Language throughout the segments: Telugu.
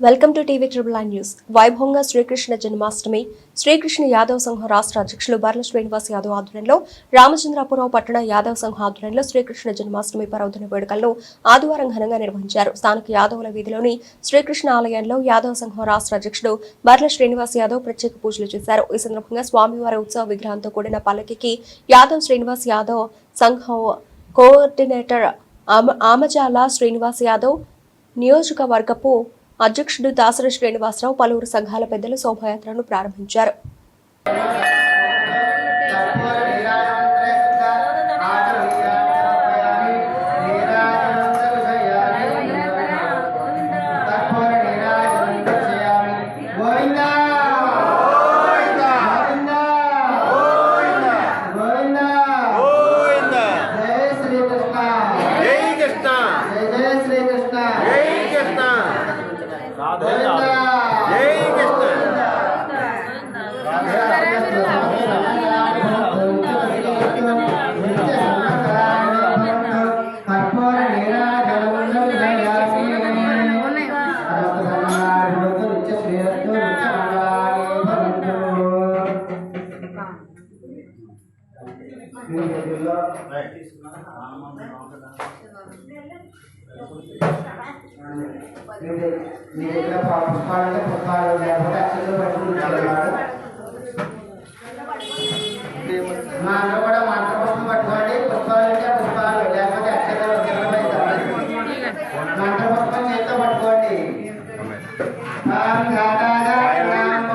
Welcome to TV triple nine news. వైభవంగా శ్రీకృష్ణ జన్మాష్టమి. శ్రీకృష్ణ యాదవ్ సంఘ రాష్ట్ర అధ్యక్షులు బర్ల శ్రీనివాస్ యాదవ్ ఆధ్వర్యంలో రామచంద్రాపురం పట్టణ యాదవ్ సంఘం ఆధ్వర్యంలో శ్రీకృష్ణ జన్మాష్టమి పర్వదిన వేడుకలను ఆదివారం ఘనంగా నిర్వహించారు. స్థానిక యాదవుల వీధిలోని శ్రీకృష్ణ ఆలయంలో యాదవ్ సంఘం రాష్ట్ర అధ్యక్షుడు బర్ల శ్రీనివాస్ యాదవ్ ప్రత్యేక పూజలు చేశారు. ఈ సందర్భంగా స్వామివారి ఉత్సవ విగ్రహంతో కూడిన పల్లకికి యాదవ్ శ్రీనివాస్ యాదవ్ సంఘం కోఆర్డినేటర్ ఆమ- ఆమజాల శ్రీనివాస్ యాదవ్ నియోజకవర్గపు అధ్యక్షుడు దాసరి శ్రీనివాసరావు పలువురు సంఘాల పెద్దలు శోభాయాత్రను ప్రారంభించారు. మీ దగ్గర పుష్పాలంటే పుష్పాలు లేకపోతే మా అన్న కూడా మంత్ర పుష్పం పట్టుకోండి పుష్పాలు అంటే పుష్పాలు లేకపోతే అక్షతలు కిందపై పుష్పం చేతితో పట్టుకోండి ఓం ఘటాధారాం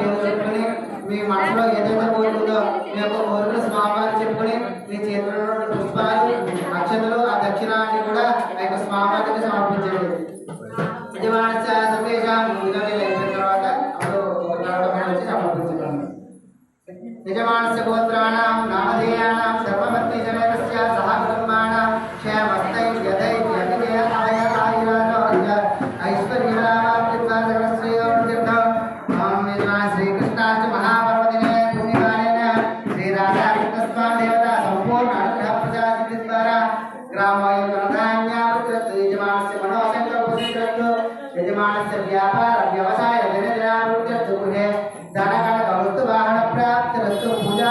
గోత్రము చెప్పుకొని మీ మనసులో ఏదైతే కోరుకుందో మీ యొక్క కోరికలు స్వామివారు చెప్పుకొని మీ చేతుల్లో పుష్పాలు అక్షతలు ఆ దక్షిణాన్ని కూడా ఆ యొక్క స్వామివారికి సమర్పించండి యజమానస్య సందేశం ఇదని అయిపోయిన తర్వాత అప్పుడు వచ్చి సమర్పించండి అనుగ్రహ ద్వారా గ్రామోయం యజమానస్య మనోసంకల్పసిద్ధు యజమానస్య వ్యాపార వ్యవసాయ దినదినావృత్తి గృహే ధనకణ కవృత్తు వాహన ప్రాప్తిరస్తు పూజా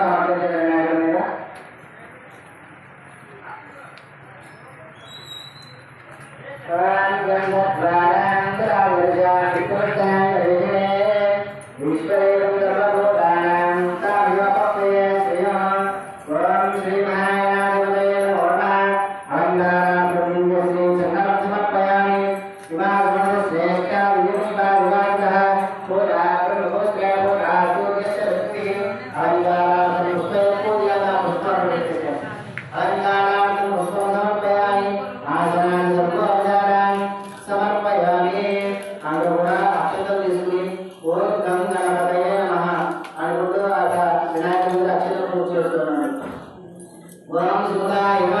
vai praga. Vamos lutar e.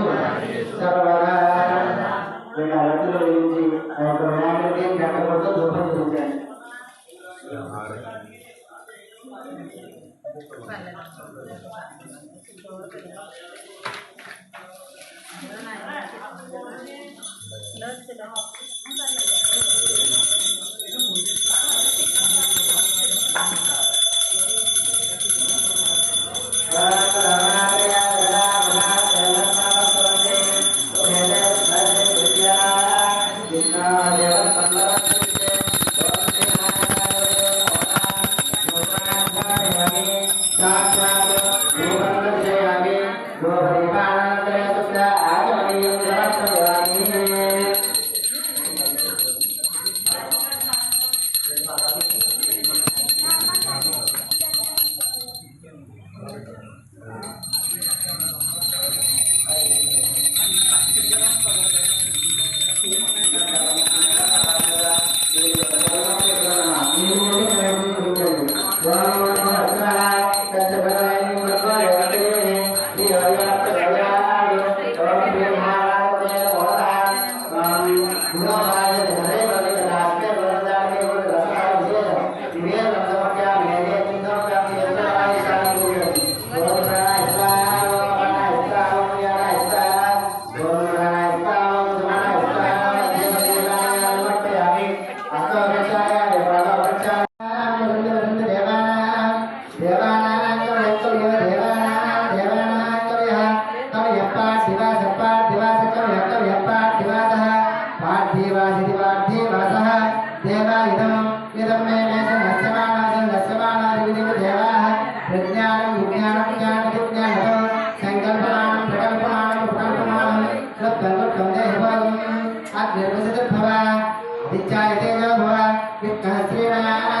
快乐。来来来，老师，老师。సత్యం దేవం అగ్నిర్వసితభవ దిచ్చాయతేజో భవ విష్ణः భవ బ్రహ్మరాయ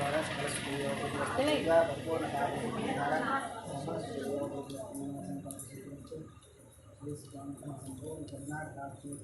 ప్రతిష్టను శతమానం బోధి శతాయ పురుషస్సుదేంద్రియ ఆయుష్యేంద్రియ ప్రతిష్టను దండం